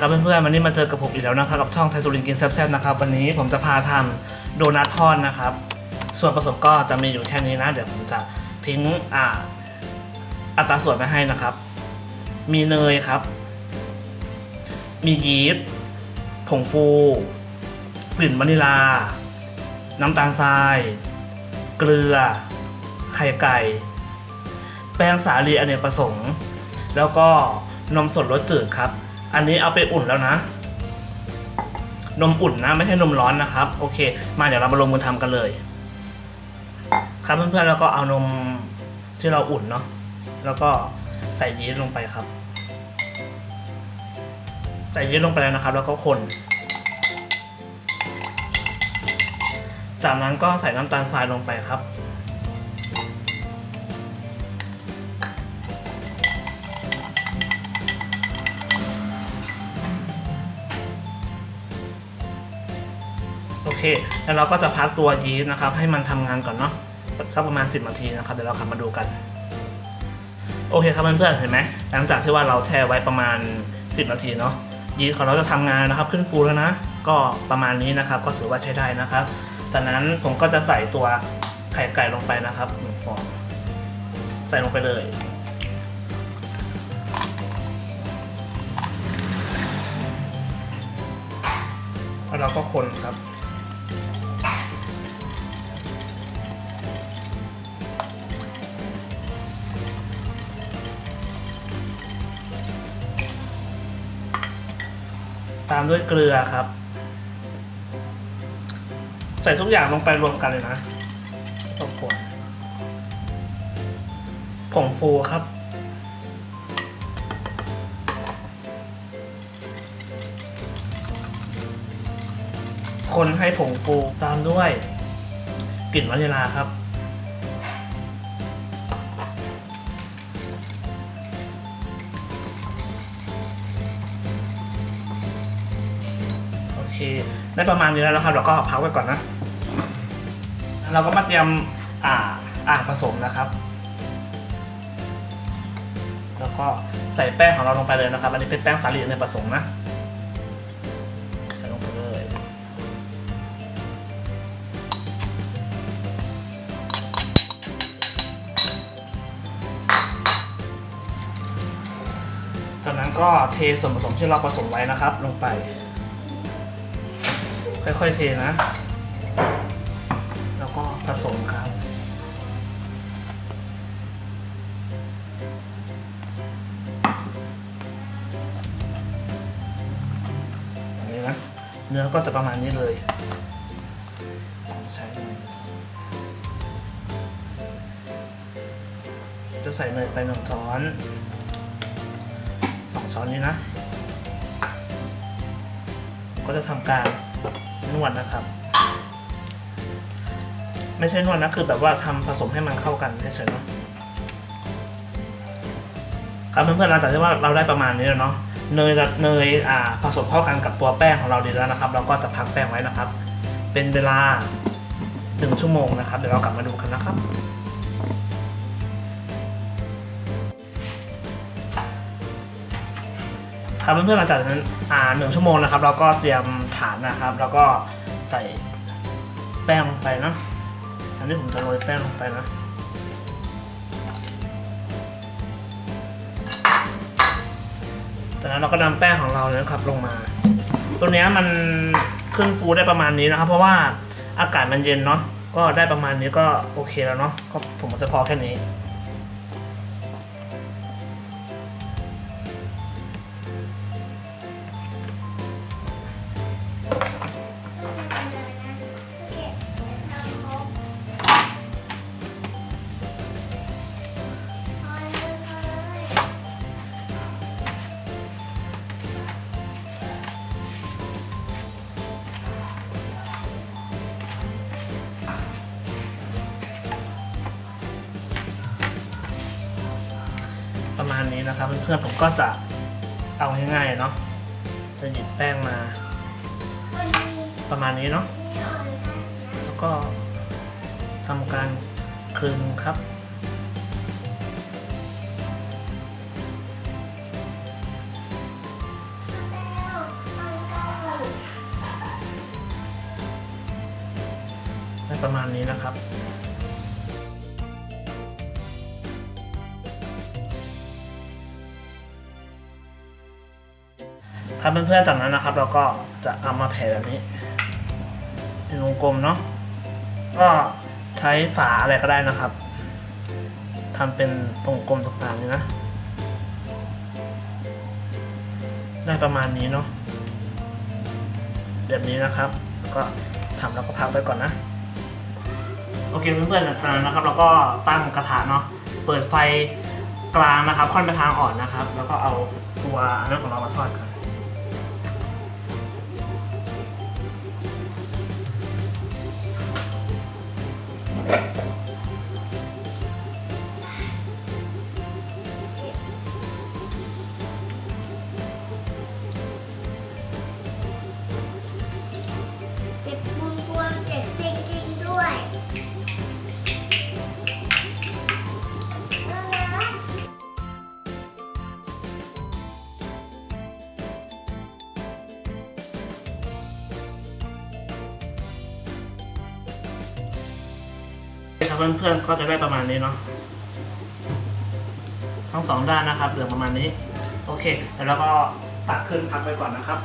สวัสดีครับเพื่อนๆวันนี้มาเจอกับผมอีกแล้วนะครับกับช่องไทยสุรินกินแซ่บๆนะครับวันนี้ผมจะพาทำโดนัททอดนะครับ ส่วนผสมก็จะมีอยู่แค่นี้นะ เดี๋ยวผมจะทิ้งอ่าอัตราส่วนมาให้นะครับ มีเนยครับ มียีสต์ผงฟูกลิ่นวานิลา น้ำตาลทราย เกลือ ไข่ไก่ แป้งสาลีอเนกประสงค์ แล้วก็นมสดรสจืดครับ อันนี้เอาไปอุ่นแล้วนะ นมอุ่นนะไม่ใช่นมร้อนนะครับ โอเค มาเดี๋ยวเรามาลงมือทำกันเลย ครับเพื่อนๆแล้วก็เอานมที่เราอุ่นเนาะแล้วก็ใส่ยีสต์ลงไปครับ ใส่ยีสต์ลงไปแล้วนะครับ แล้วก็คน จากนั้นก็ใส่น้ำตาลทรายลงไปครับ เค แล้วเราก็จะพักตัวยีสต์นะครับ ให้มันทำงานก่อนเนาะสักประมาณ 10นาทีนะครับเดี๋ยวเรากลับมาดูกัน โอเคครับเพื่อนๆเห็นไหมหลังจากที่ว่าเราแช่ไว้ประมาณ 10 นาทีเนาะยีสต์ของเราจะทำงานนะครับ ขึ้นฟูแล้วนะ ก็ประมาณนี้นะครับ ก็ถือว่าใช้ได้นะครับจากนั้นผมก็จะใส่ตัวไข่ไก่ลงไปนะครับหนึ่งฟองใส่ลงไปเลยแล้วเราก็คนครับ ตามด้วยเกลือครับ ใส่ทุกอย่างลงไปรวมกันเลยนะตกคนผงฟูครับคนให้ผงฟูตามด้วยกลิ่นวานิลาครับ ได้ประมาณนี้แล้วนะครับเราก็พักไว้ก่อนนะ เราก็มาเตรียมอ่าอ่างผสมนะครับ แล้วก็ใส่แป้งของเราลงไปเลยนะครับ อันนี้เป็นแป้งสาลีในผสมนะใส่ลงไปเลยจากนั้นก็เทส่วนผสมที่เราผสมไว้นะครับ ลงไป ค่อยๆเทนะ แล้วก็ผสมครับ อย่างนี้นะ เนื้อก็จะประมาณนี้เลยใช้เนยจะใส่เนยไปหนึ่งช้อนสองช้อนนี้นะ ก็จะทำการ นวดนะครับ ไม่ใช่นวดนะคือแบบว่าทำผสมให้มันเข้ากันเฉยๆเนาะครับเพื่อนๆหลังจากที่ว่าเราได้ประมาณนี้แล้วเนาะเนยเนยอ่าผสมเข้ากันกับตัวแป้งของเราดีแล้วนะครับ เราก็จะพักแป้งไว้นะครับ เป็นเวลาหนึ่งชั่วโมงนะครับ เดี๋ยวเรากลับมาดูกันนะครับ ครับเพื่อนๆหลังจากนั้นอ่าหนึ่งชั่วโมงนะครับ เราก็เตรียมฐานนะครับ แล้วก็ใส่แป้งลงไปนะอันนี้ผมจะโรยแป้งลงไปนะจากนั้นเราก็นำแป้งของเราเนี่ยครับลงมา ตัวเนี้ยมันขึ้นฟูได้ประมาณนี้นะครับ เพราะว่าอากาศมันเย็นเนาะก็ได้ประมาณนี้ก็โอเคแล้วเนาะก็ผมจะพอแค่นี้ ประมาณนี้นะครับเพื่อนๆผมก็จะเอาง่ายๆเนาะจะหยิบแป้งมา ประมาณนี้เนาะแล้วก็ทำการคลึงครับได้ประมาณนี้นะครับ ครับเพื่อนๆจากนั้นนะครับ เราก็จะเอามาแผ่แบบนี้เป็นวงกลมเนาะก็ใช้ฝาอะไรก็ได้นะครับทำเป็นตรงกลมต่างๆนี้นะ ได้ประมาณนี้เนาะแบบนี้นะครับ ก็ทำแล้วก็พักไว้ก่อนนะโอเคเพื่อนๆจากนั้นนะครับ เราก็ตั้งกระถางเนาะเปิดไฟกลางนะครับ ค่อนไปทางอ่อนนะครับ แล้วก็เอาตัวอันนั้นของเรามาทอดกัน เพื่อนๆก็จะได้ประมาณนี้เนาะทั้งสองด้านนะครับเหลือประมาณนี้ โอเคแล้วเราก็ตักขึ้นพักไปก่อนนะครับ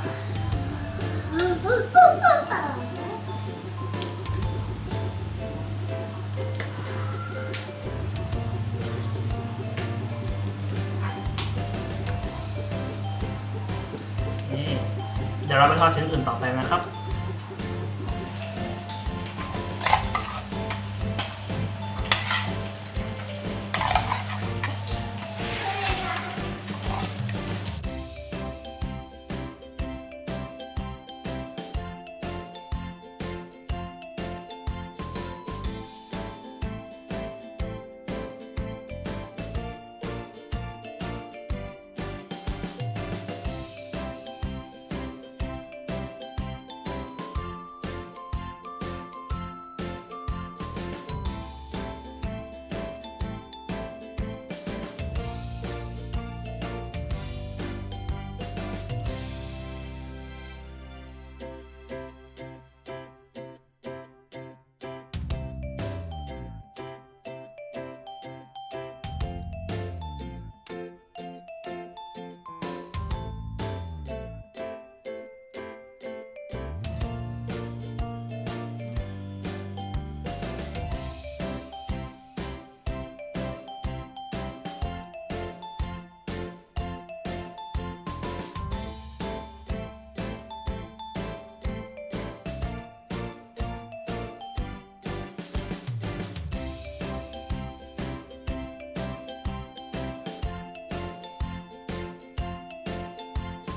นี่ เดี๋ยวเราไปทอดชิ้นอื่นต่อไปนะครับ